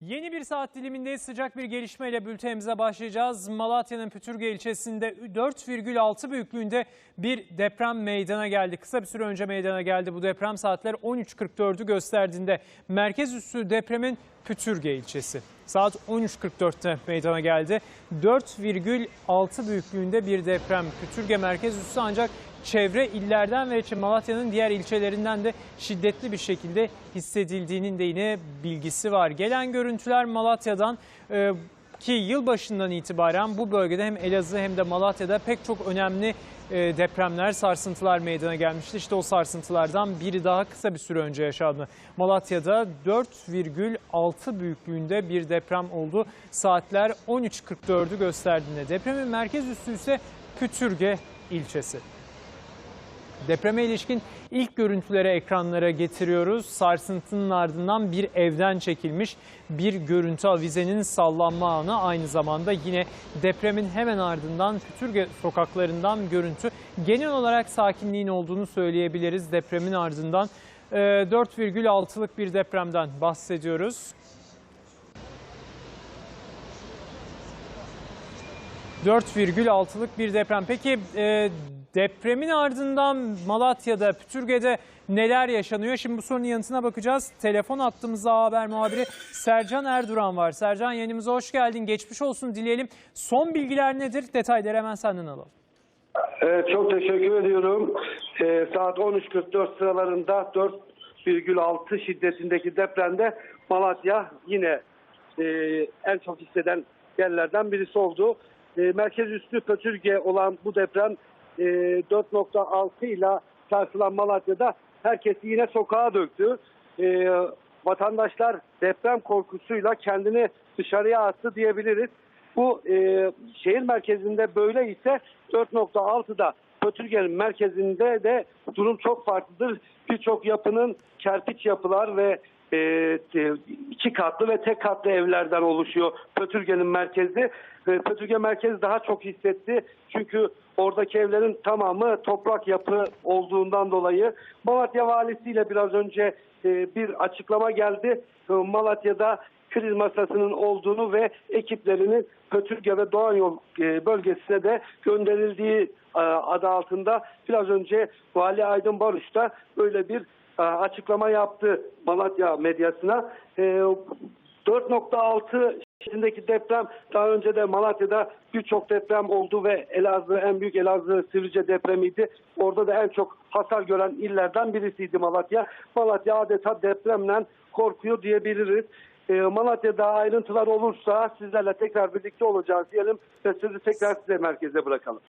Yeni bir saat diliminde sıcak bir gelişmeyle bültenimize başlayacağız. Malatya'nın Pütürge ilçesinde 4,6 büyüklüğünde bir deprem meydana geldi. Kısa bir süre önce meydana geldi bu deprem saatler 13.44'ü gösterdiğinde merkez üssü depremin Pütürge ilçesi. Saat 13.44'te meydana geldi. 4,6 büyüklüğünde bir deprem Pütürge merkez üssü ancak çevre illerden ve Malatya'nın diğer ilçelerinden de şiddetli bir şekilde hissedildiğinin de yine bilgisi var. Gelen görüntüler Malatya'dan e, ki yılbaşından itibaren bu bölgede hem Elazığ hem de Malatya'da pek çok önemli e, depremler, sarsıntılar meydana gelmişti. İşte o sarsıntılardan biri daha kısa bir süre önce yaşandı. Malatya'da 4,6 büyüklüğünde bir deprem oldu. Saatler 13.44'ü gösterdiğinde depremin merkez üssü ise Pütürge ilçesi. Depreme ilişkin ilk görüntülere ekranlara getiriyoruz. Sarsıntının ardından bir evden çekilmiş bir görüntü avizenin sallanma anı aynı zamanda yine depremin hemen ardından Pütürge sokaklarından görüntü. Genel olarak sakinliğin olduğunu söyleyebiliriz depremin ardından. e, 4,6'lık bir depremden bahsediyoruz. 4,6'lık bir deprem. Peki e, depremin ardından Malatya'da, Pütürge'de neler yaşanıyor? Şimdi bu sorunun yanıtına bakacağız. Telefon attığımızda haber muhabiri Sercan Erduran var. Sercan yayınımıza hoş geldin. Geçmiş olsun dileyelim. Son bilgiler nedir? Detayları hemen senden alalım. Evet, çok teşekkür ediyorum. Ee, saat 13.44 sıralarında 4,6 şiddetindeki depremde Malatya yine e, en çok hisseden yerlerden birisi oldu. E, merkez üstü Pötürge olan bu deprem e, 4.6 ile sarsılan Malatya'da herkesi yine sokağa döktü. E, vatandaşlar deprem korkusuyla kendini dışarıya attı diyebiliriz. Bu e, şehir merkezinde böyle ise 4.6'da Pötürge'nin merkezinde de durum çok farklıdır. Birçok yapının kerpiç yapılar ve e, e, iki katlı ve tek katlı evlerden oluşuyor Pötürge'nin merkezi. E, Pötürge merkezi daha çok hissetti. Çünkü oradaki evlerin tamamı toprak yapı olduğundan dolayı. Malatya valisiyle biraz önce e, bir açıklama geldi. E, Malatya'da kriz masasının olduğunu ve ekiplerinin Pötürge ve Doğan Yol e, bölgesine de gönderildiği e, adı altında biraz önce Vali Aydın Barış da böyle bir açıklama yaptı Malatya medyasına. E, 4.6 şiddetindeki deprem daha önce de Malatya'da birçok deprem oldu ve Elazığ en büyük Elazığ Sivrice depremiydi. Orada da en çok hasar gören illerden birisiydi Malatya. Malatya adeta depremle korkuyor diyebiliriz. Ee, Malatya'da ayrıntılar olursa sizlerle tekrar birlikte olacağız diyelim ve sözü tekrar size merkeze bırakalım.